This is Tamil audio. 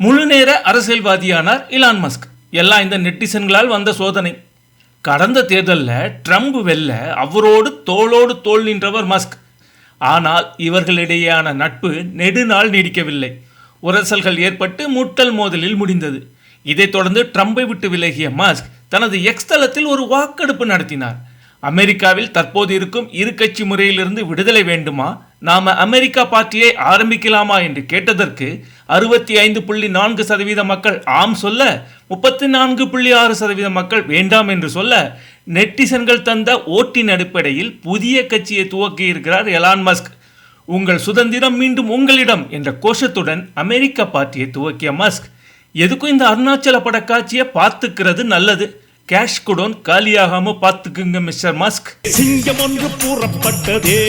முழு நேர அரசியல்வாதியானார் இலான் மஸ்க். எல்லாம் இந்த நெட்டிசன்களால் வந்த சோதனை. கடந்த தேர்தலில் ட்ரம்ப் வெல்ல அவரோடு தோளோடு தோள் நின்றவர் மஸ்க். ஆனால் இவர்களிடையேயான நட்பு நெடுநாள் நீடிக்கவில்லை. உரசல்கள் ஏற்பட்டு முட்டல் மோதலில் முடிந்தது. இதைத் தொடர்ந்து ட்ரம்பை விட்டு விலகிய மஸ்க் தனது எக்ஸ் தளத்தில் ஒரு வாக்கெடுப்பு நடத்தினார். அமெரிக்காவில் தற்போது இருக்கும் இரு கட்சி முறையிலிருந்து விடுதலை வேண்டுமா? நாம அமெரிக்கா பார்ட்டியை ஆரம்பிக்கலாமா என்று கேட்டதற்கு அறுபத்தி ஐந்து புள்ளி நான்கு சதவீத மக்கள் ஆம் சொல்ல முப்பத்தி நான்கு புள்ளி ஆறு சதவீத மக்கள் வேண்டாம் என்று சொல்ல நெட்டிசன்கள் தந்த ஓட்டின் அடிப்படையில் புதிய கட்சியை துவக்கி இருக்கிறார் எலான் மஸ்க். உங்கள் சுதந்திரம் மீண்டும் உங்களிடம் என்ற கோஷத்துடன் அமெரிக்க பார்ட்டியை துவக்கிய மஸ்க். எதுக்கும் இந்த அருணாச்சல பட காட்சியை பார்த்துக்கிறது நல்லது. கேஷ் குடோன் காலியாகாம பாத்துக்குங்க மிஸ்டர் மாஸ்க். சிங்கம் ஒன்று கூறப்பட்டதே